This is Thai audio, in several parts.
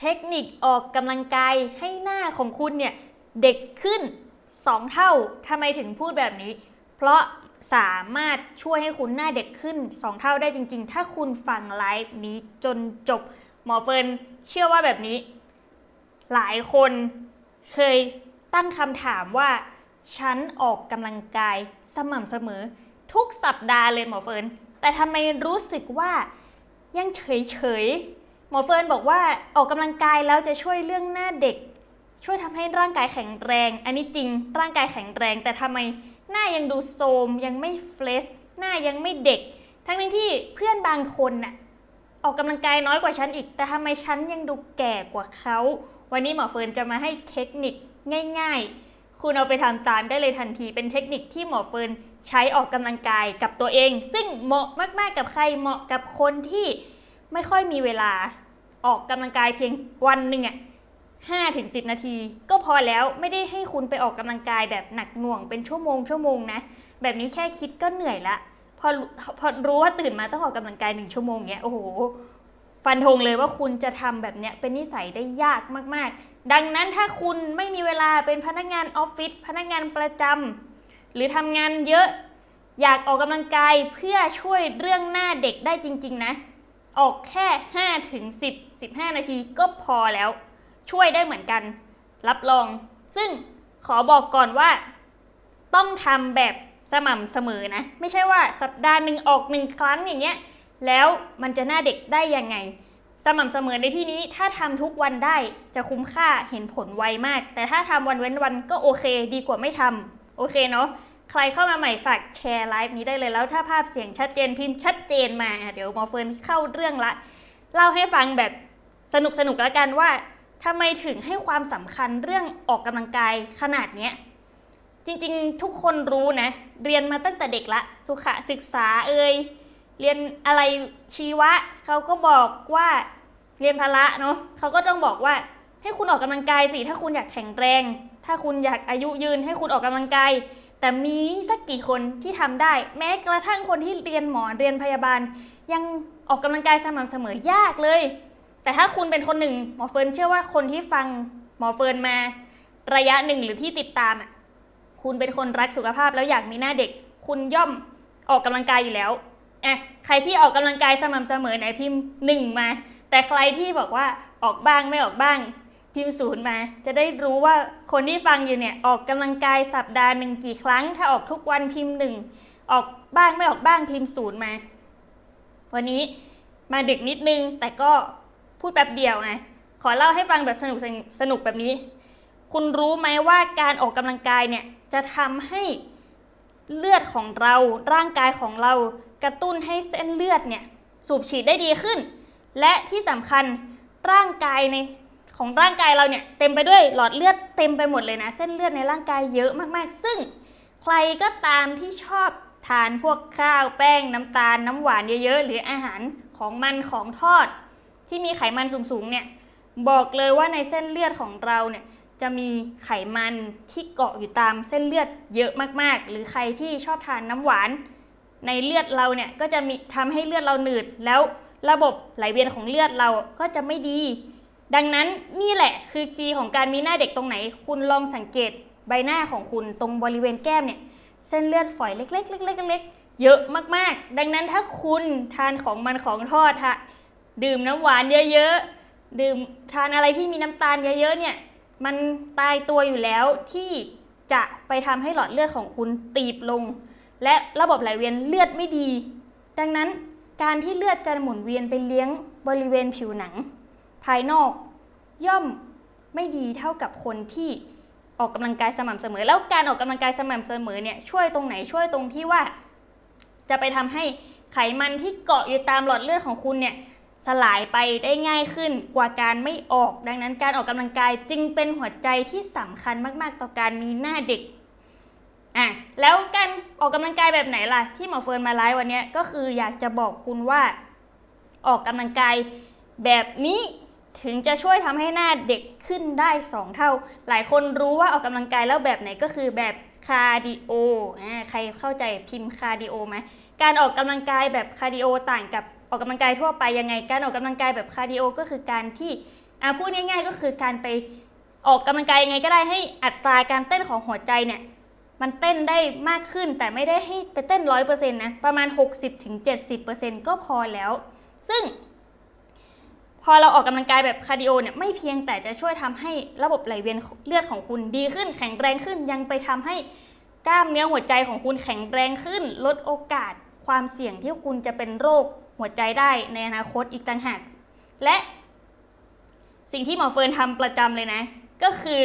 เทคนิคออกกำลังกายให้หน้าของคุณเนี่ยเด็กขึ้น 2 เท่าทำไมถึงพูดแบบนี้ เพราะสามารถช่วยให้คุณหน้าเด็กขึ้น 2 เท่าได้จริง ๆ ถ้าคุณฟังไลฟ์นี้จนจบหมอเฟิร์นเชื่อว่าแบบนี้ หลายคนเคยตั้งคำถามว่า ฉันออกกำลังกายสม่ำเสมอ ทุกสัปดาห์เลยหมอเฟิร์นแต่ทำไมรู้สึกว่ายังเฉยๆห มอเฟิร์นบอกว่าออกกำลังกายแล้วจะช่วยเรื่องหน้าเด็ก ช่วยทำให้ร่างกายแข็งแรง อันนี้จริงร่างกายแข็งแรง แต่ทำไมหน้ายังดูโทรมยังไม่เฟรชหน้ายังไม่เด็ก ทั้งๆที่เพื่อนบางคนน่ะออกกำลังกายน้อยกว่าฉันอีก แต่ทำไมฉันยังดูแก่กว่าเขา วันนี้หมอเฟิร์นจะมาให้เทคนิคง่าย ๆ คุณเอาไปทำตามได้เลยทันทีเป็นเทคนิคที่หมอเฟิร์นใช้ออกกำลังกายกับตัวเอง ซึ่งเหมาะมากๆกับใครเหมาะกับคนที่ไม่ค่อยมีเวลา ออกกำลังกายเพียงวันหนึ่งอะห้าถึงสิบนาที ก็พอแล้วไม่ได้ให้คุณไปออกกำลังกายแบบหนักหน่วงเป็นชั่วโมงชั่วโมงนะ แบบนี้แค่คิดก็เหนื่อยละพอพอรู้ว่าตื่นมาต้องออกกำลังกายหนึ่งชั่วโมงเนี้ยโอ้โหฟันธงเลยว่าคุณจะทำแบบเนี้ยเป็นนิสัยได้ยากมากๆ ดังนั้นถ้าคุณไม่มีเวลาเป็นพนักงานออฟฟิศพนักงานประจำหรือทำงานเยอะอยากออกกำลังกายเพื่อช่วยเรื่องหน้าเด็กได้จริง ๆ นะ ออกแค่5ถึง10 15 นาทีก็พอแล้วช่วยได้เหมือนกัน รับรอง ซึ่งขอบอกก่อนว่า ต้องทำแบบสม่ำเสมอนะ ไม่ใช่ว่าสัปดาห์หนึ่งออกหนึ่งครั้งอย่างเงี้ย แล้วมันจะหน้าเด็กได้ยังไง สม่ำเสมอในที่นี้ถ้าทำทุกวันได้จะคุ้มค่าเห็นผลไวมาก แต่ถ้าทำวันเว้นวันก็โอเค ดีกว่าไม่ทำโอเคเนาะใครเข้ามาใหม่ฝากแชร์ไลฟ์นี้ได้เลยแล้วถ้าภาพเสียงชัดเจนพิมพ์ชัดเจนมา เดี๋ยวหมอเฟิร์นเข้าเรื่องละ เล่าให้ฟังแบบสนุกสนุกแล้วกันว่าทำไมถึงให้ความสำคัญเรื่องออกกำลังกายขนาดเนี้ยจริงๆทุกคนรู้นะ เรียนมาตั้งแต่เด็กละ สุขศึกษาเอ่ยเรียนอะไรชีวะเขาก็บอกว่าเรียนพละเนาะเขาก็ต้องบอกว่าให้คุณออกกำลังกายสิถ้าคุณอยากแข็งแรง ถ้าคุณอยากอายุยืน ให้คุณออกกำลังกาย แต่มีสักกี่คนที่ทำได้ แม้กระทั่งคนที่เรียนหมอเรียนพยาบาล ยังออกกำลังกายสม่ำเสมอยากเลย แต่ถ้าคุณเป็นคนหนึ่งหมอเฟิร์นเชื่อว่าคนที่ฟังหมอเฟิร์นมา ระยะหนึ่งหรือที่ติดตามอะคุณเป็นคนรักสุขภาพแล้วอยากมีหน้าเด็ก คุณย่อมออกกำลังกายอยู่แล้วอะใครที่ออกกำลังกายสม่ำเสมอไหนพิมพ์หนึ่งมา แต่ใครที่บอกว่าออกบ้างไม่ออกบ้าง พิมพ์ศูนย์มา จะได้รู้ว่าคนที่ฟังอยู่เนี่ยออกกำลังกายสัปดาห์หนึ่งกี่ครั้ง ถ้าออกทุกวันพิมพ์หนึ่งออกบ้างไม่ออกบ้างพิมพ์ศูนย์มา วันนี้มาดึกนิดนึงแต่ก็พูดแป๊บเดียวไงขอเล่าให้ฟังแบบสนุกสนุกแบบนี้ คุณรู้ไหมว่าการออกกำลังกายเนี่ยจะทำให้เลือดของเราร่างกายของเรากระตุ้นให้เส้นเลือดเนี่ยสูบฉีดได้ดีขึ้น และที่สำคัญร่างกายใน ของร่างกายเราเนี่ยเต็มไปด้วยหลอดเลือดเต็มไปหมดเลยนะ เส้นเลือดในร่างกายเยอะมากๆ ซึ่งใครก็ตามที่ชอบทานพวกข้าวแป้งน้ำตาลน้ำหวานเยอะๆ หรืออาหารของมันของทอด ที่มีไขมันสูงๆเนี่ยบอกเลยว่าในเส้นเลือดของเราเนี่ยจะมีไขมันที่เกาะอยู่ตามเส้นเลือดเยอะมากๆ หรือใครที่ชอบทานน้ำหวาน ในเลือดเราเนี่ยก็จะมีทำให้เลือดเราหนืด แล้วระบบไหลเวียนของเลือดเราก็จะไม่ดี ดังนั้นนี่แหละคือคีย์ของการมีหน้าเด็กตรงไหน คุณลองสังเกตใบหน้าของคุณตรงบริเวณแก้มเนี่ย เส้นเลือดฝอยเล็กๆเล็กๆเล็กๆเยอะมากๆ ดังนั้นถ้าคุณทานของมันของทอดฮะดื่มน้ำหวานเยอะๆ ดื่มทานอะไรที่มีน้ำตาลเยอะๆเนี่ย มันตายตัวอยู่แล้วที่จะไปทำให้หลอดเลือดของคุณตีบลง และระบบไหลเวียนเลือดไม่ดี ดังนั้นการที่เลือดจะหมุนเวียนไปเลี้ยงบริเวณผิวหนัง ภายนอก ย่อมไม่ดีเท่ากับคนที่ออกกำลังกายสม่ำเสมอ แล้วการออกกำลังกายสม่ำเสมอเนี่ยช่วยตรงไหนช่วยตรงที่ว่า จะไปทำให้ไขมันที่เกาะอยู่ตามหลอดเลือดของคุณเนี่ยสลายไปได้ง่ายขึ้นกว่าการไม่ออก ดังนั้นการออกกำลังกายจึงเป็นหัวใจที่สำคัญมาก ๆ ต่อการมีหน้าเด็กอะแล้วการออกกำลังกายแบบไหนล่ะ ที่หมอเฟิร์นมาไลฟ์วันนี้ก็คืออยากจะบอกคุณว่า ออกกำลังกายแบบนี้ ถึงจะช่วยทำให้หน้าเด็กขึ้นได้ 2 เท่า หลายคนรู้ว่าออกกำลังกายแล้วแบบไหนก็คือแบบคาร์ดิโอใครเข้าใจพิมพ์คาร์ดิโอไหมการออกกำลังกายแบบคาร์ดิโอต่างกับออกกำลังกายทั่วไปยังไง การออกกำลังกายแบบคาร์ดิโอก็คือการที่อพูดง่ายๆ ก็คือการไปออกกำลังกายยังไงก็ได้ให้อัตราการเต้นของหัวใจเนี่ยมันเต้นได้มากขึ้นแต่ไม่ได้ให้ไปเต้นร้อยเปอร์เซ็นต์นะประมาณ 60-70%ก็พอแล้ว ซึ่ง พอเราออกกำลังกายแบบคาร์ดิโอเนี่ยไม่เพียงแต่จะช่วยทำให้ระบบไหลเวียนเลือดของคุณดีขึ้น แข็งแรงขึ้นยังไปทำให้กล้ามเนื้อหัวใจของคุณแข็งแรงขึ้น ลดโอกาสความเสี่ยงที่คุณจะเป็นโรคหัวใจได้ในอนาคตอีกต่างหาก และสิ่งที่หมอเฟิร์นทำประจำเลยนะ ก็คือ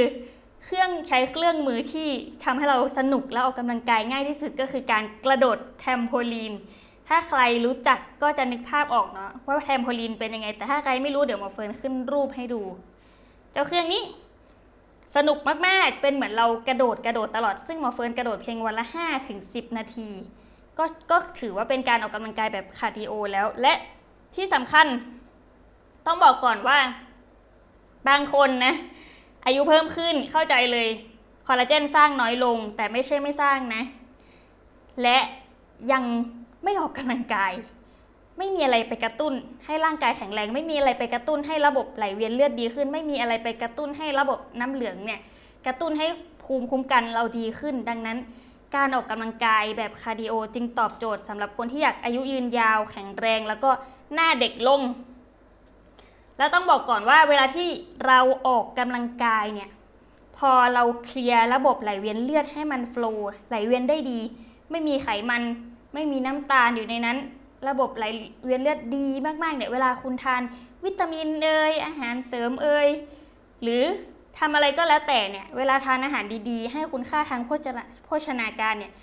เครื่องใช้เครื่องมือที่ทำให้เราสนุกและออกกำลังกายง่ายที่สุดก็คือการกระโดดแทมโพลีน ถ้าใครรู้จักก็จะนึกภาพออกเนาะว่าแทมโพลีนเป็นยังไง แต่ถ้าใครไม่รู้เดี๋ยวหมอเฟิร์นขึ้นรูปให้ดู เจ้าเครื่องนี้ สนุกมากๆ เป็นเหมือนเรากระโดดกระโดดตลอด ซึ่งหมอเฟิร์นกระโดดเพียงวันละ5ถึง10 นาที ก็ก็ถือว่าเป็นการออกกำลังกายแบบคาร์ดิโอแล้ว และที่สำคัญ ต้องบอกก่อนว่า บางคนนะ อายุเพิ่มขึ้นเข้าใจเลยคอลลาเจนสร้างน้อยลง แต่ไม่ใช่ไม่สร้างนะ และยัง ไม่ออกกำลังกาย ไม่มีอะไรไปกระตุ้น ให้ร่างกายแข็งแรง ไม่มีอะไรไปกระตุ้นให้ระบบไหลเวียนเลือดดีขึ้น ไม่มีอะไรไปกระตุ้นให้ระบบน้ำเหลืองเนี่ยกระตุ้นให้ภูมิคุ้มกันเราดีขึ้น ดังนั้น การออกกำลังกายแบบคาร์ดิโอจึงตอบโจทย์สำหรับคนที่อยากอายุยืนยาวแข็งแรง แล้วก็หน้าเด็กลง แล้วต้องบอกก่อนว่าเวลาที่เราออกกำลังกายเนี่ยพอเราเคลียร์ระบบไหลเวียนเลือดให้มันโฟลว์ไหลเวียนได้ดี ไม่มีไขมัน ไม่มีน้ำตาลอยู่ในนั้น ระบบไหลเวียนเลือดดีมากๆเนี่ยเวลาคุณทานวิตามินเอยอาหารเสริมเอยหรือทำอะไรก็แล้วแต่เนี่ยเวลาทานอาหารดีๆ ให้คุณค่าทางโภชนาโภชนาการเนี่ย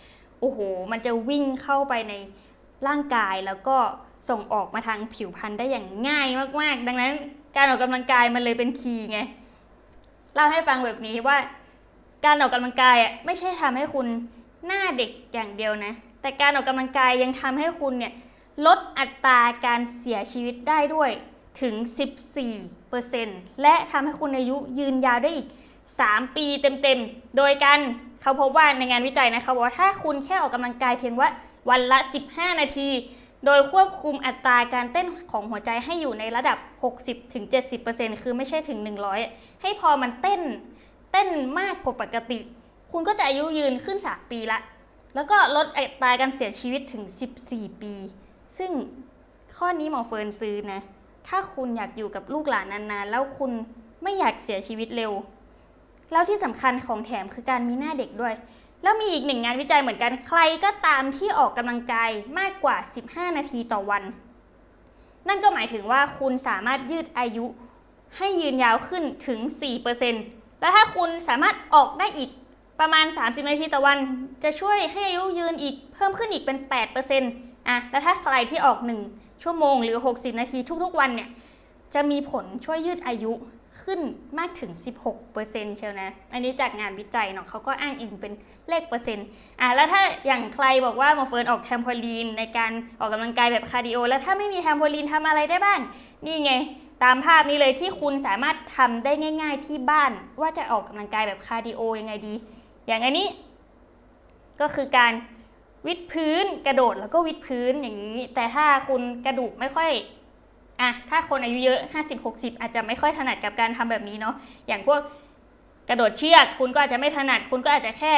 โอ้โหมันจะวิ่งเข้าไปในร่างกายแล้วก็ส่งออกมาทางผิวพรรณได้อย่างง่ายมากๆ ดังนั้นการออกกำลังกายมันเลยเป็นคีย์ไงเล่าให้ฟังแบบนี้ว่า การออกกำลังกายอะไม่ใช่ทำให้คุณหน้าเด็กอย่างเดียวนะ แต่การออกกำลังกายยังทำให้คุณเนี่ยลดอัตราการเสียชีวิตได้ด้วยถึง 14%และทำให้คุณอายุยืนยาวได้อีก 3 ปีเต็มๆ โดยการเขาพบว่าในงานวิจัยนะเขาบอกว่าถ้าคุณแค่ออกกำลังกายเพียงว่าวันละ 15 นาที โดยควบคุมอัตราการเต้นของหัวใจให้อยู่ในระดับ 60-70%คือไม่ใช่ถึง 100 ให้พอมันเต้น เต้นมากกว่าปกติ คุณก็จะอายุยืนขึ้น 3 ปีละ แล้วก็ลดอัตราการเสียชีวิตถึง 14 ปี ซึ่งข้อนี้หมอเฟิร์นซื้อนะ ถ้าคุณอยากอยู่กับลูกหลานนานๆ แล้วคุณไม่อยากเสียชีวิตเร็ว แล้วที่สำคัญของแถมคือการมีหน้าเด็กด้วย แล้วมีอีกหนึ่งงานวิจัยเหมือนกัน ใครก็ตามที่ออกกำลังกายมากกว่า 15 นาทีต่อวัน นั่นก็หมายถึงว่าคุณสามารถยืดอายุให้ยืนยาวขึ้นถึง 4%แล้วถ้าคุณสามารถออกได้อีก ประมาณ 30 นาทีต่อวัน จะช่วยให้อายุยืนอีกเพิ่มขึ้นอีกเป็น 8%อะแล้วถ้าใครที่ออก 1 ชั่วโมงหรือ 60 นาทีทุกๆวันเนี่ยจะมีผลช่วยยืดอายุขึ้นมากถึง 16%เชียวนะ อันนี้จากงานวิจัยเนาะเขาก็อ้างอิงเป็นเลขเปอร์เซ็นต์อะแล้วถ้าอย่างใครบอกว่าหมอเฟิร์นออกแทมโพลีนในการออกกำลังกายแบบคาร์ดิโอ แล้วถ้าไม่มีแทมโพลีนทำอะไรได้บ้าง นี่ไง ตามภาพนี้เลยที่คุณสามารถทำได้ง่าย ๆ ที่บ้านว่าจะออกกำลังกายแบบคาร์ดิโอยังไงดี อย่างอันนี้ก็คือการวิดพื้นกระโดดแล้วก็วิดพื้นอย่างนี้ แต่ถ้าคุณกระดูกไม่ค่อยอะถ้าคนอายุเยอะ50-60 อาจจะไม่ค่อยถนัดกับการทำแบบนี้เนาะอย่างพวกกระโดดเชือก คุณก็อาจจะไม่ถนัด คุณก็อาจจะแค่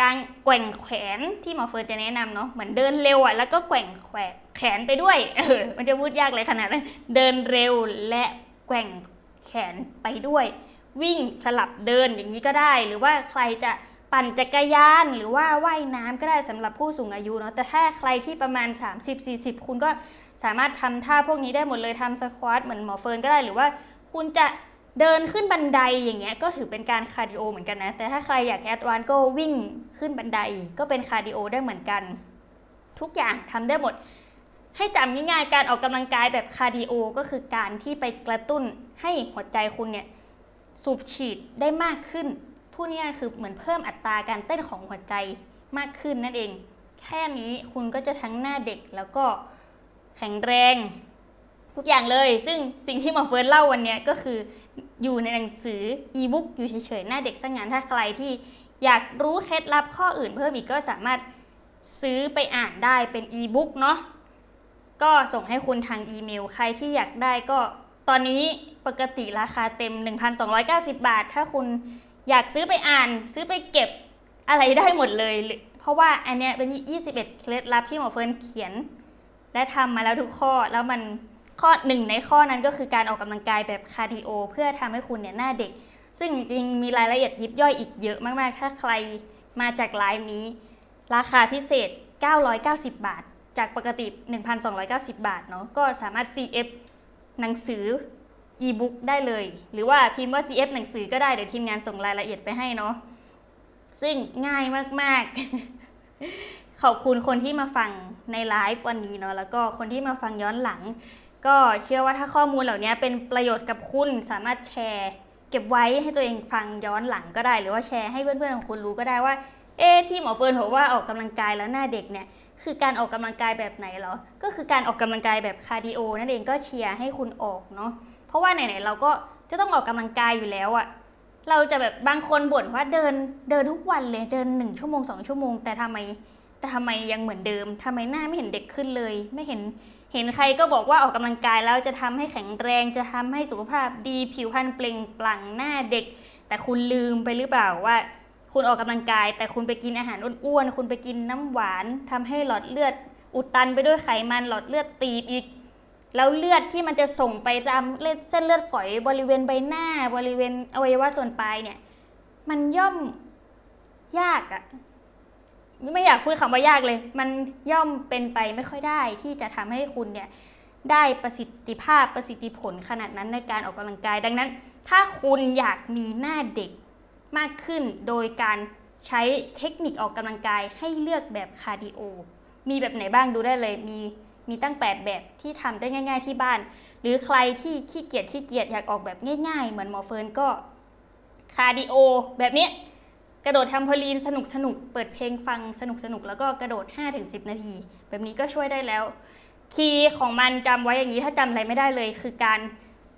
กางแกว่งแขนที่หมอเฟิร์นจะแนะนำเนาะเหมือนเดินเร็วอะแล้วก็แกว่งแขนแขนไปด้วยเออมันจะพูดยากเลยขนาดนั้นเดินเร็วและแกว่งแขนไปด้วย วิ่งสลับเดินอย่างนี้ก็ได้ หรือว่าใครจะปั่นจักรยาน หรือว่าว่ายน้ำก็ได้สำหรับผู้สูงอายุเนาะแต่ถ้าใครที่ประมาณ 30-40 คุณก็สามารถทำท่าพวกนี้ได้หมดเลยทำสควอตเหมือนหมอเฟิร์นก็ได้หรือว่าคุณจะเดินขึ้นบันไดอย่างเงี้ยก็ถือเป็นการคาร์ดิโอเหมือนกันนะ แต่ถ้าใครอยากแอดวานซ์ก็วิ่งขึ้นบันไดก็เป็นคาร์ดิโอได้เหมือนกัน ทุกอย่างทำได้หมด ให้จำง่ายๆ การออกกำลังกายแบบคาร์ดิโอก็คือการที่ไปกระตุ้นให้หัวใจคุณเนี่ย สูบฉีดได้มากขึ้นพูดง่ายๆคือเหมือนเพิ่มอัตราการเต้นของหัวใจมากขึ้นนั่นเอง แค่นี้คุณก็จะทั้งหน้าเด็กแล้วก็แข็งแรง ทุกอย่างเลย ซึ่งสิ่งที่หมอเฟิร์นเล่าวันนี้ก็คืออยู่ในหนังสืออีบุ๊กอยู่เฉยๆ หน้าเด็กสักงานถ้าใครที่อยากรู้เคล็ดลับข้ออื่นเพิ่มอีกก็สามารถซื้อไปอ่านได้เป็นอีบุ๊กเนาะก็ส่งให้คุณทางอีเมล ใครที่อยากได้ก็ ตอนนี้ปกติราคาเต็ม 1,290 บาท ถ้าคุณอยากซื้อไปอ่าน ซื้อไปเก็บอะไรได้หมดเลย เพราะว่าอันเนี้ยเป็น 21 เคล็ดลับที่หมอเฟิร์นเขียน และทำมาแล้วทุกข้อแล้วมันข้อหนึ่งในข้อนั้นก็คือการออกกำลังกายแบบคาร์ดิโอ เพื่อทำให้คุณเนี่ยหน้าเด็ก ซึ่งจริงมีรายละเอียดยิบย่อยอีกเยอะมากๆ ถ้าใครมาจากไลฟ์นี้ ราคาพิเศษ 990 บาท จากปกติ 1,290 บาทเนาะก็สามารถ CF หนังสือ e-book ได้เลย หรือว่าพิมพ์ว่า CF หนังสือก็ได้เดี๋ยวทีมงานส่งรายละเอียดไปให้เนาะซึ่งง่ายมากๆ ขอบคุณคนที่มาฟังในไลฟ์วันนี้เนาะแล้วก็คนที่มาฟังย้อนหลัง ก็เชื่อว่าถ้าข้อมูลเหล่านี้เป็นประโยชน์กับคุณสามารถแชร์เก็บไว้ให้ตัวเองฟังย้อนหลังก็ได้ หรือว่าแชร์ให้เพื่อนๆของคุณรู้ก็ได้ว่า เอ๊ที่หมอเฟิร์นบอกว่าออกกำลังกายแล้วหน้าเด็กเนี่ย คือการออกกำลังกายแบบไหนเหรอ ก็คือการออกกำลังกายแบบคาร์ดิโอนั่นเองก็เชียร์ให้คุณออกเนาะ เพราะว่าไหนๆเราก็จะต้องออกกำลังกายอยู่แล้วอะเราจะแบบบางคนบ่นว่าเดินเดินทุกวันเลยเดินหนึ่งชั่วโมงสองชั่วโมง แต่ทำไมแต่ทำไมยังเหมือนเดิมทำไมหน้าไม่เห็นเด็กขึ้นเลย ไม่เห็นเห็นใครก็บอกว่าออกกำลังกายแล้วจะทำให้แข็งแรงจะทำให้สุขภาพดีผิวพรรณเปล่งปลั่งหน้าเด็ก แต่คุณลืมไปหรือเปล่าว่า คุณออกกำลังกาย แต่คุณไปกินอาหารอ้วนๆคุณไปกินน้ำหวานทำให้หลอดเลือดอุดตันไปด้วยไขมันหลอดเลือดตีบอีก แล้วเลือดที่มันจะส่งไปตามเส้นเลือดฝอยบริเวณใบหน้า บริเวณอวัยวะส่วนปลายเนี่ย มันย่อมยากอะไม่อยากพูดคำว่ายากเลย มันย่อมเป็นไปไม่ค่อยได้ที่จะทำให้คุณเนี่ยได้ประสิทธิภาพประสิทธิผลขนาดนั้นในการออกกำลังกาย ดังนั้น ถ้าคุณอยากมีหน้าเด็ก มากขึ้น โดยการใช้เทคนิคออกกำลังกายให้เลือกแบบคาร์ดิโอ มีแบบไหนบ้างดูได้เลย มีมีตั้ง 8 แบบที่ทำได้ง่าย ๆ ที่บ้าน หรือใครที่ขี้เกียจขี้เกียจอยากออกแบบง่าย ๆ เหมือนหมอเฟิร์นก็คาร์ดิโอแบบนี้กระโดดทำพลีนสนุกสนุกเปิดเพลงฟังสนุกสนุกแล้วก็กระโดด 5-10 นาที แบบนี้ก็ช่วยได้แล้ว คีย์ของมันจำไว้อย่างนี้ถ้าจำอะไรไม่ได้เลย คือการ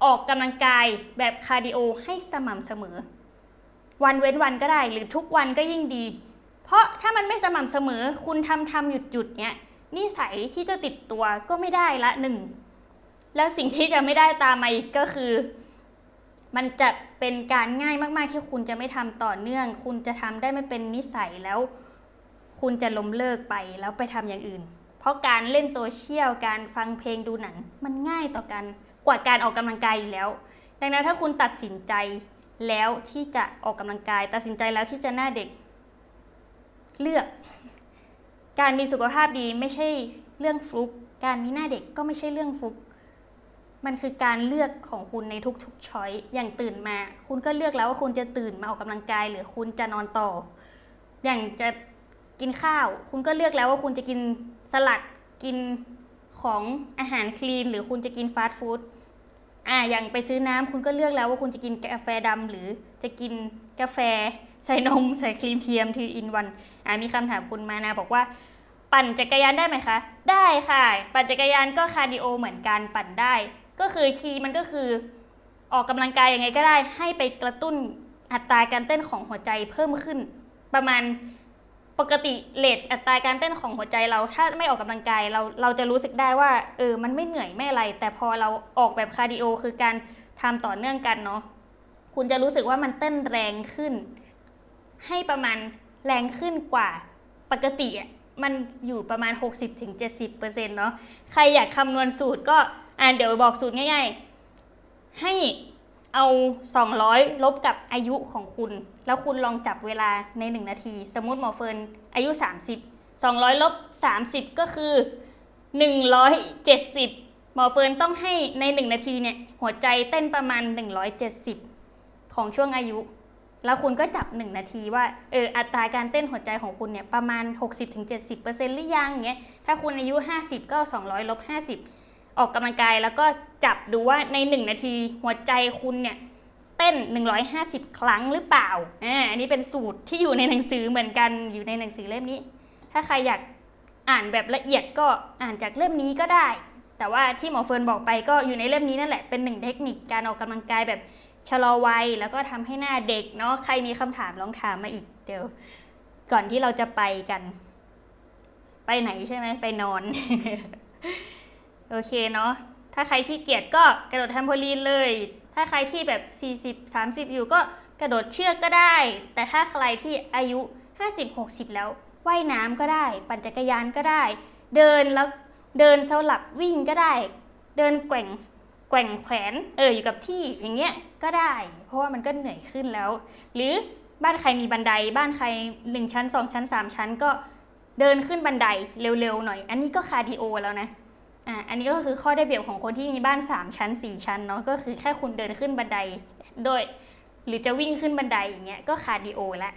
ออกกำลังกายแบบคาร์ดิโอให้สม่ำเสมอ วันเว้นวันก็ได้ หรือทุกวันก็ยิ่งดี เพราะถ้ามันไม่สม่ำเสมอคุณทำทำหยุดหยุดเนี้ยนิสัยที่จะติดตัวก็ไม่ได้ละหนึ่งแล้วสิ่งที่จะไม่ได้ตามมาอีกก็คือ มันจะเป็นการง่ายมาก ๆ ที่คุณจะไม่ทำต่อเนื่อง คุณจะทำได้ไม่เป็นนิสัยแล้ว คุณจะล้มเลิกไปแล้วไปทำอย่างอื่น เพราะการเล่นโซเชียลการฟังเพลงดูหนัง มันง่ายต่อกันกว่าการออกกำลังกายอยู่แล้ว ดังนั้นถ้าคุณตัดสินใจ แล้วที่จะออกกำลังกาย ตัดสินใจแล้วที่จะหน้าเด็ก เลือก การมีสุขภาพดีไม่ใช่เรื่องฟลุกการมีหน้าเด็กก็ไม่ใช่เรื่องฟลุกมันคือการเลือกของคุณในทุกๆช้อยอย่างตื่นมา คุณก็เลือกแล้วว่าคุณจะตื่นมาออกกำลังกาย หรือคุณจะนอนต่อ อย่างจะกินข้าว คุณก็เลือกแล้วว่าคุณจะกินสลัดกินของอาหารคลีน หรือคุณจะกินฟาสต์ฟู้ด อ่าอย่างไปซื้อน้ำคุณก็เลือกแล้วว่าคุณจะกินกาแฟดำหรือจะกินกาแฟใส่นมใส่ครีมเทียมทีอินวันอ่ามีคำถามคุณมานาบอกว่า ปั่นจักรยานได้ไหมคะ ได้ค่ะ ปั่นจักรยานก็คาร์ดิโอเหมือนกันปั่นได้ ก็คือคีย์มันก็คือออกกำลังกายยังไงก็ได้ให้ไปกระตุ้นอัตราการเต้นของหัวใจเพิ่มขึ้น ประมาณ ปกติเลทอัตราการเต้นของหัวใจเราถ้าไม่ออกกำลังกายเราเราจะรู้สึกได้ว่าเออมันไม่เหนื่อยไม่อะไร แต่พอเราออกแบบคาร์ดิโอคือการทำต่อเนื่องกันเนาะคุณจะรู้สึกว่ามันเต้นแรงขึ้น ให้ประมาณแรงขึ้นกว่าปกติอะมันอยู่ประมาณ 60-70%เนาะใครอยากคำนวณสูตรก็อ่านเดี๋ยวบอกสูตรง่ายๆ ให้ เอา 200 ลบกับอายุของคุณ แล้วคุณลองจับเวลาใน 1 นาที สมมติหมอเฟิร์นอายุ 30 200 ลบ 30 ก็คือ 170 หมอเฟิร์นต้องให้ใน 1 นาทีเนี่ยหัวใจเต้นประมาณ 170 ของช่วงอายุ แล้วคุณก็จับ 1 นาทีว่าเอออัตราการเต้นหัวใจของคุณเนี่ยประมาณ 60-70%หรือยังเงี้ยถ้าคุณอายุ 50 ก็ 200 ลบ 50 ออกกำลังกายแล้วก็จับดูว่าใน 1 นาทีหัวใจคุณเนี่ยเต้น 150 ครั้งหรือเปล่าอ่าอันนี้เป็นสูตรที่อยู่ในหนังสือเหมือนกันอยู่ในหนังสือเล่มนี้ ถ้าใครอยากอ่านแบบละเอียดก็อ่านจากเล่มนี้ก็ได้ แต่ว่าที่หมอเฟิร์นบอกไปก็อยู่ในเล่มนี้นั่นแหละเป็นหนึ่งเทคนิคการออกกำลังกายแบบชะลอวัยแล้วก็ทำให้หน้าเด็กเนาะใครมีคำถามลองถามมาอีกเดี๋ยว ก่อนที่เราจะไปกัน ไปไหนใช่ไหมไปนอน โอเคเนาะถ้าใครขี้เกียจก็กระโดดแทมโพลีนเลย ถ้าใครที่แบบ 40 30 อยู่ก็กระโดดเชือกก็ได้ แต่ถ้าใครที่อายุ 50 60 แล้วว่ายน้ำก็ได้ ปั่นจักรยานก็ได้ เดินแล้วเดินสลับวิ่งก็ได้ เดินแกว่งแกว่งแขวนเอออยู่กับที่อย่างเงี้ยก็ได้ เพราะว่ามันก็เหนื่อยขึ้นแล้ว หรือบ้านใครมีบันไดบ้านใคร 1 ชั้น 2 ชั้น 3 ชั้นก็เดินขึ้นบันไดเร็วๆหน่อย อันนี้ก็คาร์ดิโอแล้วนะ อะอันนี้ก็คือข้อได้เปรียบของคนที่มีบ้าน 3 ชั้น 4 ชั้นเนาะก็คือแค่คุณเดินขึ้นบันไดโดย หรือจะวิ่งขึ้นบันไดอย่างเงี้ยก็คาร์ดิโอละ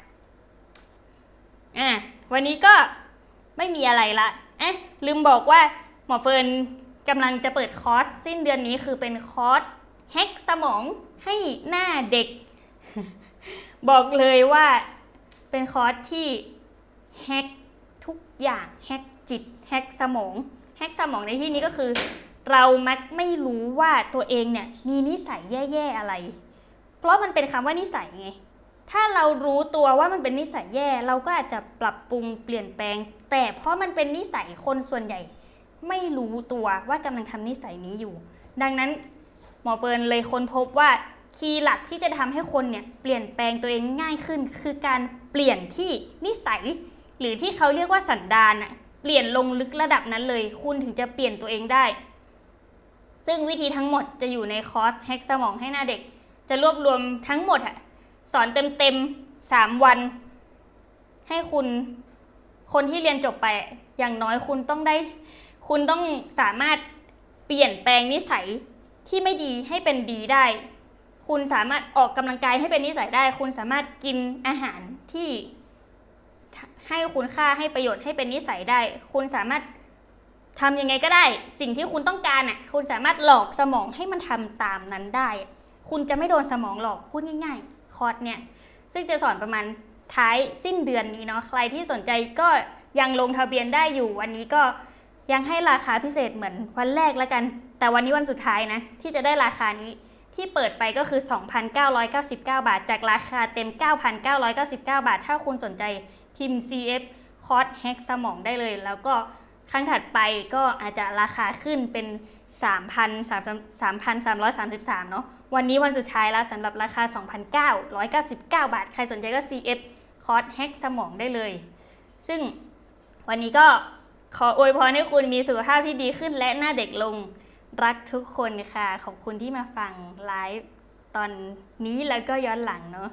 อะวันนี้ก็ไม่มีอะไรละเอ๊ะลืมบอกว่าหมอเฟิร์นกำลังจะเปิดคอร์สสิ้นเดือนนี้คือเป็นคอร์สแฮกสมองให้หน้าเด็ก บอกเลยว่าเป็นคอร์สที่แฮกทุกอย่างแฮกจิตแฮกสมอง แฮกสมองในที่นี้ก็คือ เรามักไม่รู้ว่าตัวเองเนี่ยมีนิสัยแย่ๆอะไร เพราะมันเป็นคำว่านิสัยไงถ้าเรารู้ตัวว่ามันเป็นนิสัยแย่ เราก็อาจจะปรับปรุงเปลี่ยนแปลง แต่เพราะมันเป็นนิสัยคนส่วนใหญ่ ไม่รู้ตัวว่ากำลังทำนิสัยนี้อยู่ ดังนั้นหมอเฟิร์นเลยค้นพบว่าคีย์หลักที่จะทำให้คนเนี่ยเปลี่ยนแปลงตัวเองง่ายขึ้น คือการเปลี่ยนที่นิสัย หรือที่เขาเรียกว่าสันดานอะ เปลี่ยนลงลึกระดับนั้นเลย คุณถึงจะเปลี่ยนตัวเองได้ ซึ่งวิธีทั้งหมดจะอยู่ในคอร์สแฮกสมองให้หน้าเด็ก จะรวบรวมทั้งหมดอะสอนเต็มๆสามวัน ให้คุณคนที่เรียนจบไปอะอย่างน้อยคุณต้องได้ คุณต้องสามารถเปลี่ยนแปลงนิสัยที่ไม่ดีให้เป็นดีได้ คุณสามารถออกกำลังกายให้เป็นนิสัยได้ คุณสามารถกินอาหารที่ ให้คุณค่าให้ประโยชน์ให้เป็นนิสัยได้ คุณสามารถทำยังไงก็ได้ สิ่งที่คุณต้องการอะคุณสามารถหลอกสมองให้มันทำตามนั้นได้ คุณจะไม่โดนสมองหลอกพูดง่ายๆ คอร์สเนี่ย ซึ่งจะสอนประมาณท้ายสิ้นเดือนนี้เนาะใครที่สนใจก็ยังลงทะเบียนได้อยู่ วันนี้ก็ยังให้ราคาพิเศษเหมือนวันแรกแล้วกัน แต่วันนี้วันสุดท้ายนะ ที่จะได้ราคานี้ ที่เปิดไปก็คือ 2,999 บาท จากราคาเต็ม 9,999 บาท ถ้าคุณสนใจพิมพ์ CF คอร์สแฮกสมองได้เลย แล้วก็ครั้งถัดไปก็อาจจะราคาขึ้นเป็น 3,333 เนาะ วันนี้วันสุดท้ายแล้วสำหรับราคา 2,999 บาท ใครสนใจก็ CF คอร์สแฮกสมองได้เลย ซึ่งวันนี้ก็ขออวยพรให้คุณมีสุขภาพที่ดีขึ้นและหน้าเด็กลง รักทุกคนค่ะ ขอบคุณที่มาฟังไลฟ์ตอนนี้แล้วก็ย้อนหลังเนาะ